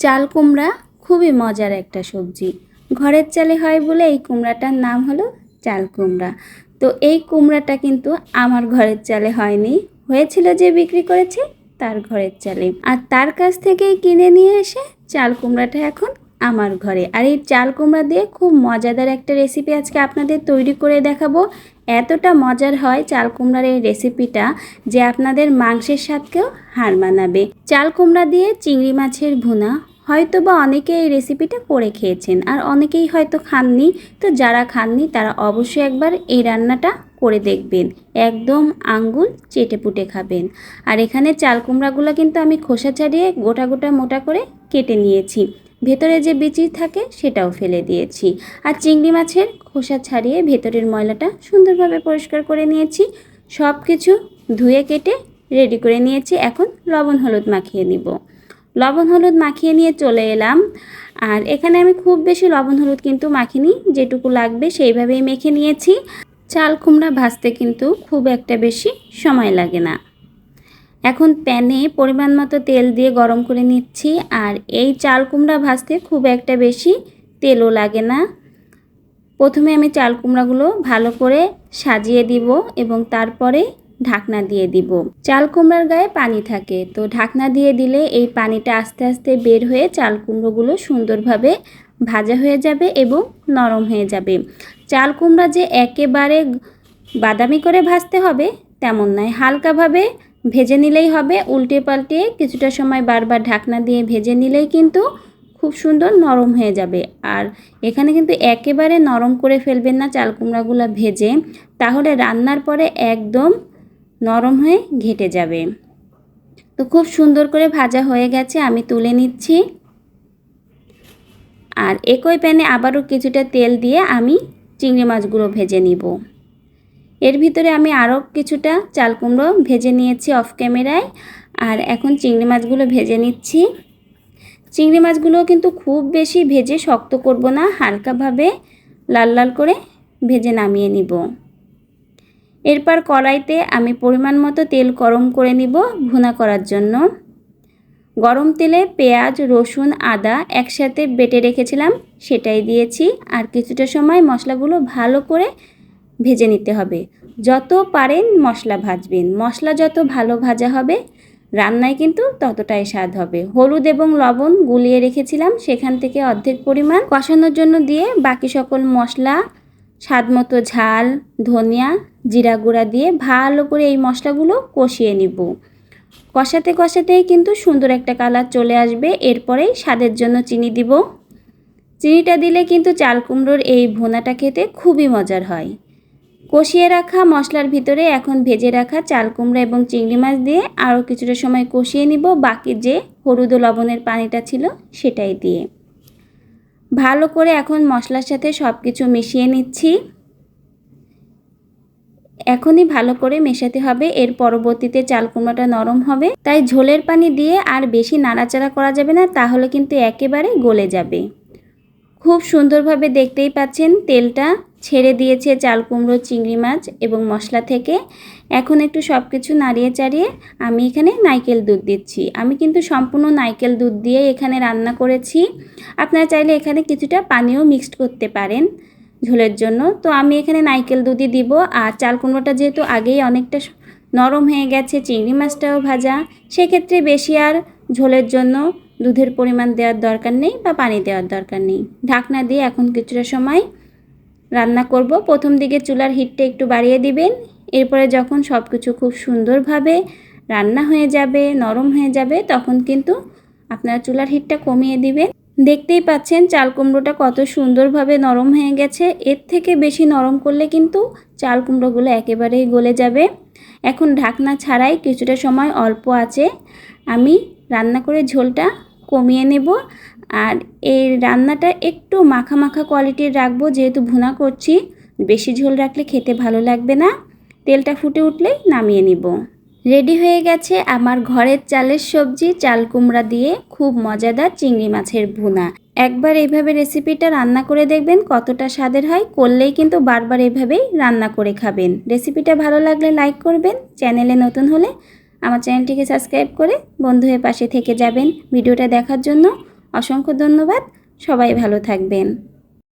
চাল কুমড়া খুবই মজার একটা সবজি। ঘরের চালে হয় বলে এই কুমড়াটার নাম হলো চাল কুমড়া। তো এই কুমড়াটা কিন্তু আমার ঘরের চালে হয়নি। হয়েছিল যে বিক্রি করেছে, তার ঘরের চালে। আর তার কাছ থেকেই কিনে নিয়ে এসে চাল কুমড়াটা এখন আমার ঘরে। আর এই চাল কুমড়া দিয়ে খুব মজাদার একটা রেসিপি আজকে আপনাদের তৈরি করে দেখাবো। এতটা মজার হয় চাল কুমড়ার এই রেসিপিটা যে আপনাদের মাংসের স্বাদকেও হার মানাবে। চাল কুমড়া দিয়ে চিংড়ি মাছের ভুনা হয়তো বা অনেকে এই রেসিপিটা করে খেয়েছেন আর অনেকেই হয়তো খাননি। তো যারা খাননি, তারা অবশ্যই একবার এই রান্নাটা করে দেখবেন। একদম আঙ্গুল চেটে পুটে খাবেন। আর এখানে চাল কুমড়াগুলো কিন্তু আমি খোসা ছাড়িয়ে গোটা গোটা মোটা করে কেটে নিয়েছি। ভেতরে যে বিচি থাকে, সেটাও ফেলে দিয়েছি। আর চিংড়ি মাছের খোসা ছাড়িয়ে ভেতরের ময়লাটা সুন্দরভাবে পরিষ্কার করে নিয়েছি। সব কিছু ধুয়ে কেটে রেডি করে নিয়েছি। এখন লবণ হলুদ মাখিয়ে নিব। লবণ, হলুদ মাখিয়ে নিয়ে চলে এলাম। আর এখানে আমি খুব বেশি লবণ, হলুদ কিন্তু মাখিনি, যেটুকু লাগবে সেইভাবেই মেখে নিয়েছি। চাল, কুমড়া ভাজতে কিন্তু খুব একটা বেশি সময় লাগে না। এখন প্যানে পরিমাণ মতো তেল দিয়ে গরম করে নিচ্ছি, আর এই চাল, কুমড়া ভাজতে খুব একটা বেশি তেলও লাগে না। প্রথমে আমি চাল, কুমড়াগুলো ভালো করে সাজিয়ে দিব এবং তারপরে ঢাকনা দিয়ে দিব। চাল কুমড়ার গায়ে পানি থাকে। তো ঢাকনা দিয়ে দিলে এই পানিটা আস্তে আস্তে বের হয়ে চাল কুমড়োগুলো সুন্দরভাবে ভাজা হয়ে যাবে এবং নরম হয়ে যাবে। চাল কুমড়া যে একেবারে বাদামি করে ভাজতে হবে তেমন নয়, হালকাভাবে ভেজে নিলেই হবে। উল্টে পাল্টে কিছুটা সময় বারবার ঢাকনা দিয়ে ভেজে নিলেই কিন্তু খুব সুন্দর নরম হয়ে যাবে। আর এখানে কিন্তু একেবারে নরম করে ফেলবেন না চাল কুমড়াগুলো ভেজে। তাহলে রান্নার পরে একদম নরম হয়ে ঘেটে যাবে। তো খুব সুন্দর করে ভাজা হয়ে গেছে, আমি তুলে নিচ্ছি। আর একই প্যানে আবারও কিছুটা তেল দিয়ে আমি চিংড়ি মাছগুলো ভেজে নিব। এর ভিতরে আমি আরও কিছুটা চাল কুমড়ো ভেজে নিয়েছি অফ ক্যামেরায়, আর এখন চিংড়ি মাছগুলো ভেজে নিচ্ছি। চিংড়ি মাছগুলো কিন্তু খুব বেশি ভেজে শক্ত করব না, হালকাভাবে লাল লাল করে ভেজে নামিয়ে নিব। এরপর কড়াইতে আমি পরিমাণ মতো তেল গরম করে নিব ভুনা করার জন্য। গরম তেলে পেঁয়াজ, রসুন, আদা একসাথে বেটে রেখেছিলাম, সেটাই দিয়েছি। আর কিছুটা সময় মশলাগুলো ভালো করে ভেজে নিতে হবে। যত পারেন মশলা ভাজবেন। মশলা যত ভালো ভাজা হবে, রান্নায় কিন্তু ততটাই স্বাদ হবে। হলুদ এবং লবণ গুলিয়ে রেখেছিলাম, সেখান থেকে অর্ধেক পরিমাণ কষানোর জন্য দিয়ে বাকি সকল মশলা স্বাদ মতো ঝাল, ধনিয়া, জিরা গুঁড়া দিয়ে ভালো করে এই মশলাগুলো কষিয়ে নিব। কষাতে কষাতেই কিন্তু সুন্দর একটা কালার চলে আসবে। এরপরেই স্বাদের জন্য চিনি দিব। চিনিটা দিলে কিন্তু চাল কুমড়োর এই ভুনাটা খেতে খুবই মজার হয়। কষিয়ে রাখা মশলার ভিতরে এখন ভেজে রাখা চাল কুমড়া এবং চিংড়ি মাছ দিয়ে আরও কিছুটা সময় কষিয়ে নিব। বাকি যে হলুদ লবণের পানিটা ছিল সেটাই দিয়ে। ভালো করে এখন মশলার সাথে সব কিছু মিশিয়ে নিচ্ছি। এখনই ভালো করে মেশাতে হবে, এর পরবর্তীতে চাল কুমড়োটা নরম হবে। তাই ঝোলের পানি দিয়ে আর বেশি নাড়াচাড়া করা যাবে না, তাহলে কিন্তু একেবারে গলে যাবে। খুব সুন্দরভাবে দেখতেই পাচ্ছেন তেলটা। ছেড়ে দিয়েছে চাল কুমড়ো, চিংড়ি মাছ এবং মশলা থেকে। এখন একটু সব কিছু নাড়িয়ে চাড়িয়ে আমি এখানে নাইকেল দুধ দিচ্ছি। আমি কিন্তু সম্পূর্ণ নাইকেল দুধ দিয়ে এখানে রান্না করেছি। আপনারা চাইলে এখানে কিছুটা পানিও মিক্সড করতে পারেন ঝোলের জন্য। তো আমি এখানে নাইকেল দুধই দিব। আর চাল কুমড়োটা যেহেতু আগেই অনেকটা নরম হয়ে গেছে, চিংড়ি মাছটাও ভাজা, সেক্ষেত্রে বেশি আর ঝোলের জন্য দুধের পরিমাণ দেওয়ার দরকার নেই বা পানি দেওয়ার দরকার নেই। ঢাকনা দিয়ে এখন কিছুটা সময় রান্না করব। প্রথম দিকে চুলার হিটটা একটু বাড়িয়ে দিবেন। এরপরে যখন সব কিছু খুব সুন্দরভাবে রান্না হয়ে যাবে, নরম হয়ে যাবে, তখন কিন্তু আপনারা চুলার হিটটা কমিয়ে দিবেন। দেখতেই পাচ্ছেন চাল কুমড়োটা কত সুন্দরভাবে নরম হয়ে গেছে। এর থেকে বেশি নরম করলে কিন্তু চাল কুমড়োগুলো একেবারেই গলে যাবে। এখন ঢাকনা ছাড়াই কিছুটা সময় অল্প আছে। আমি রান্না করে ঝোলটা কমিয়ে নেব। আর এই রান্নাটা একটু মাখা মাখা কোয়ালিটির রাখব, যেহেতু ভুনা করছি। বেশি ঝোল রাখলে খেতে ভালো লাগবে না। তেলটা ফুটে উঠলেই নামিয়ে নিব। রেডি হয়ে গেছে আমার ঘরের চালের সবজি, চাল কুমড়া দিয়ে খুব মজাদার চিংড়ি মাছের ভুনা। একবার এইভাবে রেসিপিটা রান্না করে দেখবেন কতটা স্বাদের হয়। করলেই কিন্তু বারবার এভাবেই রান্না করে খাবেন। রেসিপিটা ভালো লাগলে লাইক করবেন। চ্যানেলে নতুন হলে আমার চ্যানেলটিকে সাবস্ক্রাইব করে বন্ধু হয়ে পাশে থেকে যাবেন। ভিডিওটা দেখার জন্য অসংখ্য ধন্যবাদ। সবাই ভালো থাকবেন।